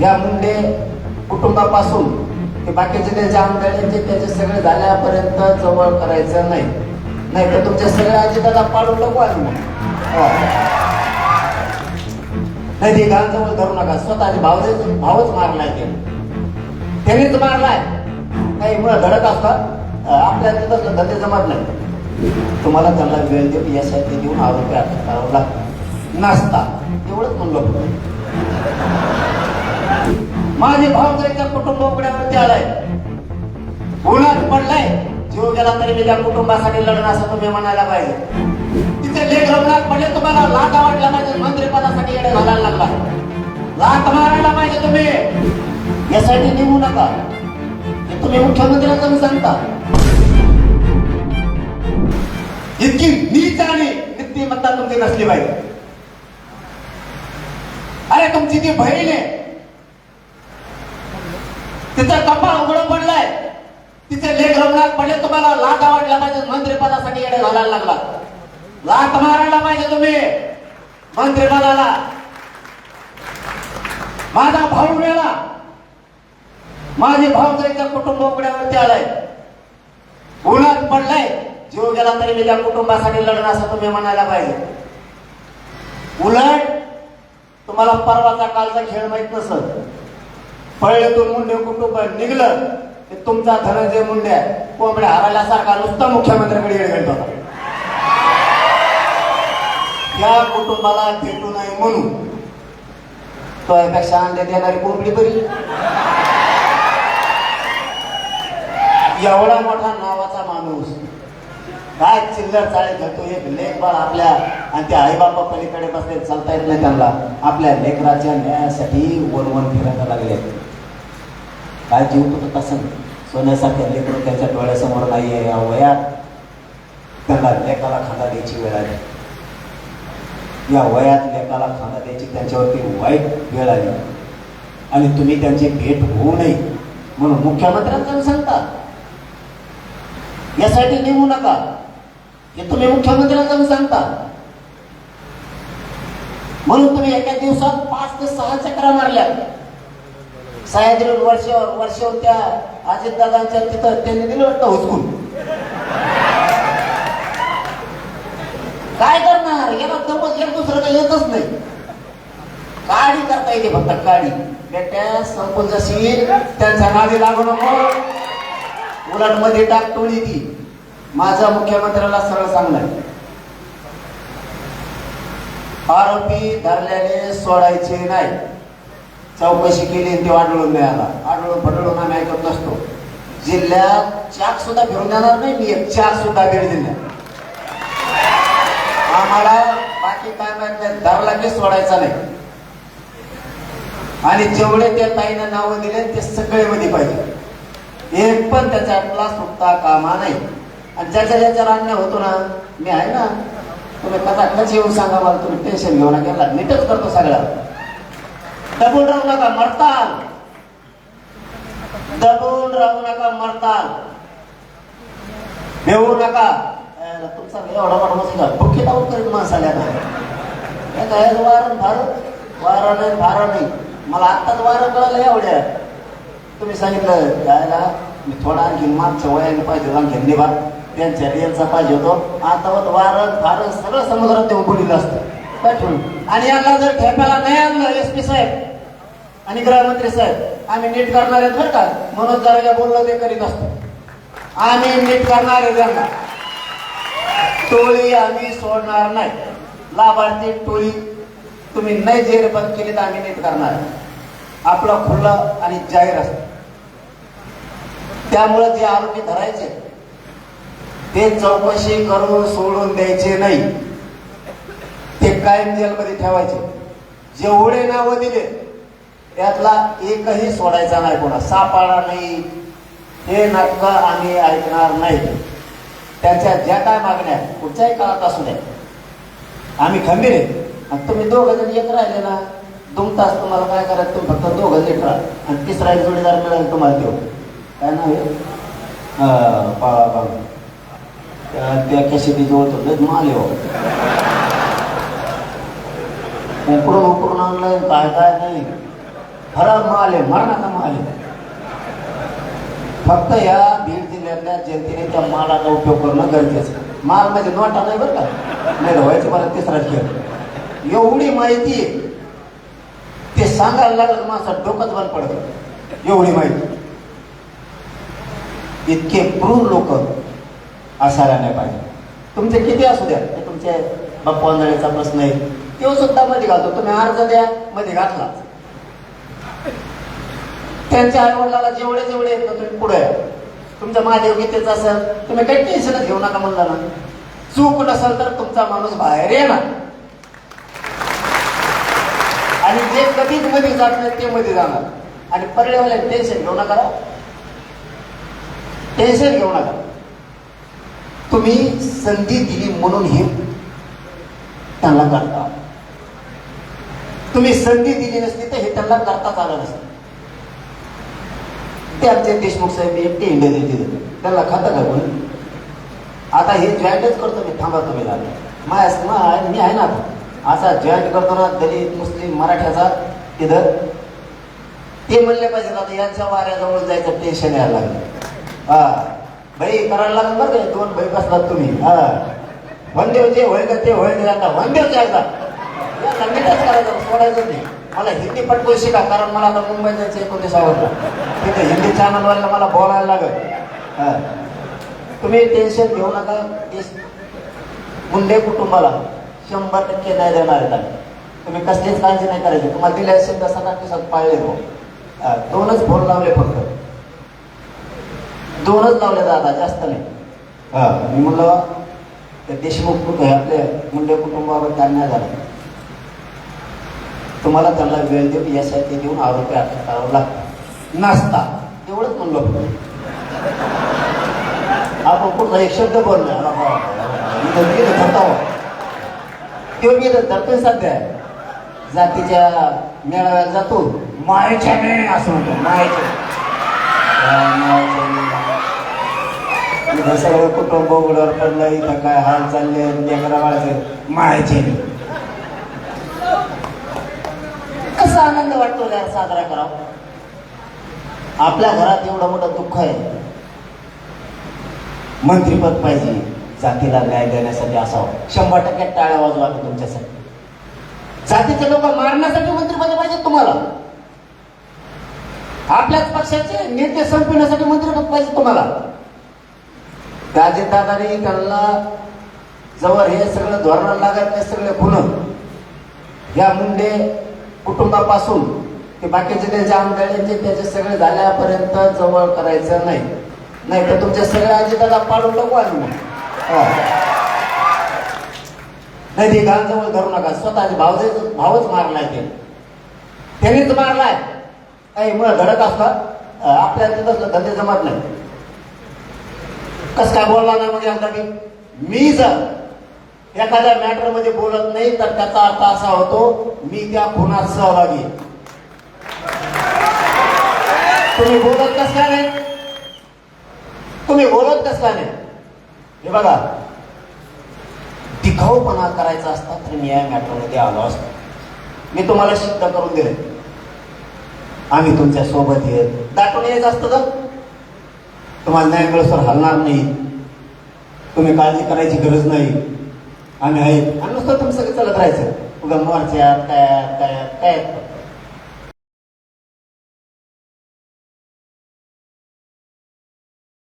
या मुंडे कुटुंबापासून ते बाकीचे त्याचे आमदारांचे त्याचे सगळे झाल्यापर्यंत जवळ करायचं नाही. नाही तर तुमच्या सगळ्या अजिताला पाडून टाकू आम्ही. हो. नाही ते गाव जवळ धरू नका. स्वतःचे भावच भावच मारलाय ते. त्यांनीच मारलाय. काही मुळे धडक असतात. आपल्या तिथं धंदे जमत नाही. तुम्हाला त्यांना वेळ देऊन यासाठी देऊन आरोग्य अटक करावं लागतो नसता एवढंच म्हणलं. माझे भाऊ त्या कुटुंब उघड्यावरती आलाय उन्हात पडलाय जीव गेला तरी मी त्या कुटुंबासाठी लढणं असं तुम्ही म्हणायला पाहिजे. तिथे लेख रमणात पडले तुम्हाला लाटा वाटला पाहिजे मंत्रिपदासाठी येणे घालायला लागला. लाट मारायला पाहिजे तुम्ही. यासाठी निघू नका. हे तुम्ही मुख्यमंत्र्यांना तुम्ही सांगता. इतकी नीच आणि नीतिमत्ता तुमची नसली पाहिजे. अरे तुमची ती बहीण आहे तिचं कपाळ उघडं पडलंय. तिचे लेख रमणात पडले. तुम्हाला लाट आवडला पाहिजे. मंत्रिपदासाठी येणे घालायला लागला. लाट मारायला पाहिजे तुम्ही. मंत्रिपदाला. माझा भाऊ मेला. माझे भाऊ त्यांच्या कुटुंब उघड्यावरती आलाय. उन्हात पडलाय. जीव गेला तरी मी त्या कुटुंबासाठी लढणं असं तुम्ही म्हणायला पाहिजे. उलट तुम्हाला परवाचा कालचा खेळ माहीत नसत पळल्यातून मुंडे कुटुंब निघलं की तुमचा धनंजय मुंडे कोंबड्या हरायल्यासारखा नुसता मुख्यमंत्र्याकडे येड घालत होता. या कुटुंबाला भेटू नये म्हणून तो यापेक्षा अंडे देणारी कोंबडी बरी. एवढा मोठा नावाचा माणूस काय चिल्लर चाळीत घेतो? एक लेखबाळ आपल्या आणि ते आईबापा पलीकडे बसले चालता येत नाही त्यांना. आपल्या लेकराच्या न्यायासाठी वन वन फिरायला लागले. काय जीव तुझं तसं? सोन्यासारख्या लेकरं त्यांच्या डोळ्यासमोर नाहीये. या वयात त्यांना लेखाला खांदा द्यायची वेळ आली. या वयात लेखाला खांदा द्यायची त्यांच्यावरती वाईट वेळ आली. आणि तुम्ही त्यांची भेट होऊ नये म्हणून मुख्यमंत्र्यांना सांगता यासाठी निघू नका. हे तुम्ही मुख्यमंत्र्यांना सांगता. म्हणून तुम्ही एका दिवसात पाच ते सहा चक्रा मारल्या. सह्याद्री वर्ष वर्ष त्या अजितदादांच्या तिथं त्यांनी दिलं वाटतं हुसकून. काय करणार? याला दमत एक दुसरं काही येतच नाही. काडी करता येते फक्त काडी. बेट्या संपून जशी त्यांचा नावी लागू नको. उलटमध्ये टाक टोळी ती माझा मुख्यमंत्र्याला सरळ सांगणार आरोपी धरल्याने सोडायचे नाही. चौकशी केली ते आढळून मिळाला. आढळून फडळून आम्ही ऐकत नसतो. जिल्ह्यात चाक सुद्धा फिरून देणार नाही मी एक चाक सुद्धा बीड जिल्ह्यात आम्हाला बाकी काय माहीत धरला की सोडायचा नाही. आणि जेवढे त्या ताईनं नावं दिले ते सगळे मध्ये पाहिजे. एक पण त्याच्यातला सुटता कामा नाही. आणि ज्याच्या ज्याच्यावर अन्याय होतो ना मी आहे ना तुम्ही कथा कशी येऊन सांगा मला तुम्ही टेन्शन घेऊ नका याला नीटच करतो सगळं. दबून राहू नका मरताल. दबून राहू नका मरताल. भेऊ नका. याला तुमचा लय एवढा मोठा मसाला बुक्की लावून करीत माणसाला काय वारण फार वारा नाही फारा नाही. मला आत्ताच वारं कळलं एवढ्या. तुम्ही सांगितलं जायला मी थोडा आणखी मागच्या वयाने पाहिजे होता आणखी निभा त्यांच्या रिअलचा पाहिजे होतो. आता वारं फारं सगळं समुद्रात देऊन बुडीलं असतं. आणि यांना जर ठेप्याला नाही आणलं एस पी साहेब आणि गृहमंत्री साहेब आम्ही नीट करणार आहेत बरं का? म्हणून जरा काय बोललो ते करीत असतो आम्ही नीट करणार आहे त्यांना टोळी आम्ही सोडणार नाही. लाभार्थी टोळी तुम्ही नाही जेर बंद केली तर आम्ही नीट करणार आपलं खुलं आणि जाहीर असत. त्यामुळे जे आरोपी धरायचे ते चौकशी करून सोडून द्यायचे नाही. ते कायम जेलमध्ये ठेवायचे. जेवढे नावं दिले त्यातला एकही सोडायचा नाही कोणा. सापाळा नाही. हे नाटकं आम्ही ऐकणार नाही. त्याच्या ज्या काय मागण्या कुठच्याही काळात असू द्या. आम्ही खंबीर आहे. आणि तुम्ही दोघं जण येत राहिले ना दोन तास तुम्हाला काय करायचं? तुम्ही फक्त दोघं येत राहा आणि तिसरा एक जोडीदार मिळेल तुम्हाला देऊ. काय नाही हा बाबा. बाळा त्या- त्या कशी माल आहे हो. उकडून उकडून आणलंय काय काय नाही. खरा माल आहे मरणाचा माल आहे. फक्त या बीड जिल्ह्यातल्या जनतेने त्या मालाचा उपयोग करणं गरजेचं माल म्हणजे नोटा नाही बरं का? नाही व्हायचं मला तिसरा खेळ. एवढी माहिती ते सांगायला लागलं माणसं डोकंच बंद पडत. एवढी माहिती. इतके क्रूर लोक असायला नाही पाहिजे. तुमचे किती असू द्या ते तुमचे बाप्पा प्रश्न आहे. तो सुद्धा मध्ये घालतो. तुम्ही अर्ज द्या मध्ये घातला. त्यांच्या आईवडिलाला जेवढे जेवढे येत तुम्ही पुढे या. तुमच्या महादेव गीतेचं असेल तुम्ही काही टेन्शनच घेऊ नका म्हणलं ना चूक नसेल तर तुमचा माणूस बाहेर येणार. आणि जे कधीच मध्ये जात नाही ते मध्ये जाणार. आणि पर्यावरण टेन्शन घेऊ नका. टेन्शन घेऊ नका. तुम्ही संधी दिली म्हणून हे त्यांना करता. तुम्ही संधी दिली नसती तर हे त्यांना करताच आलं नसतं ते आमचे देशमुख साहेब एकटे इंडिया देते त्यांना खातं का म्हणून आता हे जॉईंटच करतो मी थांबा तुम्ही लागले माझ्या मा- मी आहे ना असा जॉईंट करतो ना दलित मुस्लिम मराठ्याचा तिथं ते म्हणले पाहिजे आता यांच्या वाऱ्याजवळ जायचं टेन्शन यायला लागलं. हा. बाई करायला लागलं बरं का दोन बाई बसलात तुम्ही. हा. वंदेव जे होईल ते होईल आता. वंदेवचे एकदा. याला करायचं सोडायचं नाही मला हिंदी पटकन शिका कारण मला आता मुंबई जायचं एकोणीस आवडलं तिथे हिंदी चॅनलवाल्याला मला बोलायला लागत तुम्ही टेन्शन घेऊ नका. देश मुंडे कुटुंबाला शंभर टक्के नाही देणार आहेत आम्ही. तुम्ही कसलीच काळजी नाही करायची. तुम्हाला दिले असेल तर सगळ्या दिवसात पाळले हो. दोनच फोन लावले फक्त. दोनच लावले दादा जास्त नाही. हा. मी म्हणलं ते देशमुख कुटुंब हे आपले? मुंडे कुटुंबावर अन्याय झाला. तुम्हाला त्यांना वेळ देऊन यासाठी देऊन आरोपी अटक करावं लागतं. नाचता एवढंच म्हणलो. आपण कुठला एक शब्द बोलला. तो मी तर धरतोय सध्या. जातीच्या मेळाव्यात जातो. मायच्या मेळ असं म्हणतो. मायच्या. हा, इथं सगळं कुटुंब उघडवर पडलं इथं काय हाल चालले? लेकरा बाळाचे मायचे कसा आनंद वाटतो यार साजरा करावा? आपल्या घरात एवढं मोठं दुःख आहे. मंत्रीपद पाहिजे जातीला न्याय देण्यासाठी असावं. शंभर टक्के टाळ्या वाजवा तुमच्यासाठी. जातीचे लोक मारण्यासाठी मंत्रीपद पाहिजे तुम्हाला. आपल्याच पक्षाचे नेते संपविण्यासाठी मंत्रीपद पाहिजे तुम्हाला. दादाने त्यांना जवळ हे सगळं धोरण लागत नाही सगळे गुण या मुंडे कुटुंबापासून ते बाकीचे ते जामदाड्यांचे त्याचे सगळे झाल्यापर्यंत जवळ करायचं नाही. नाही तर तुमच्या सगळ्या अजिताला पाडून टाकू आम्ही हो. नाही ते गांजवळ धरू नका. स्वतःचे भावचे भावच मारलाय ते. त्यांनीच मारलाय. काही मुळे धडक असतात. आपल्याला तिथं धंदे जमत नाही. कस काय बोलला नाही म्हणजे आता मी मी जर एखाद्या मॅटरमध्ये बोलत नाही तर त्याचा अर्थ असा होतो मी त्या खुनात सहभागी तुम्ही बोलत कस का नाही? तुम्ही बोलत कस का नाही? हे बघा दिखाऊपणा करायचा असता तर मी या मॅटरमध्ये आलो असतो. मी तुम्हाला सिद्ध करून दिले आम्ही तुमच्यासोबत येत दाटून यायचं असतं तर तुम्हाला न्याय मिळसर हलणार नाही. तुम्ही काळजी करायची गरज नाही. आम्ही आहेत. आणि नुसतं तुम्ही सगळं चालत राहायचं. उगा मोर्चात काय काय काय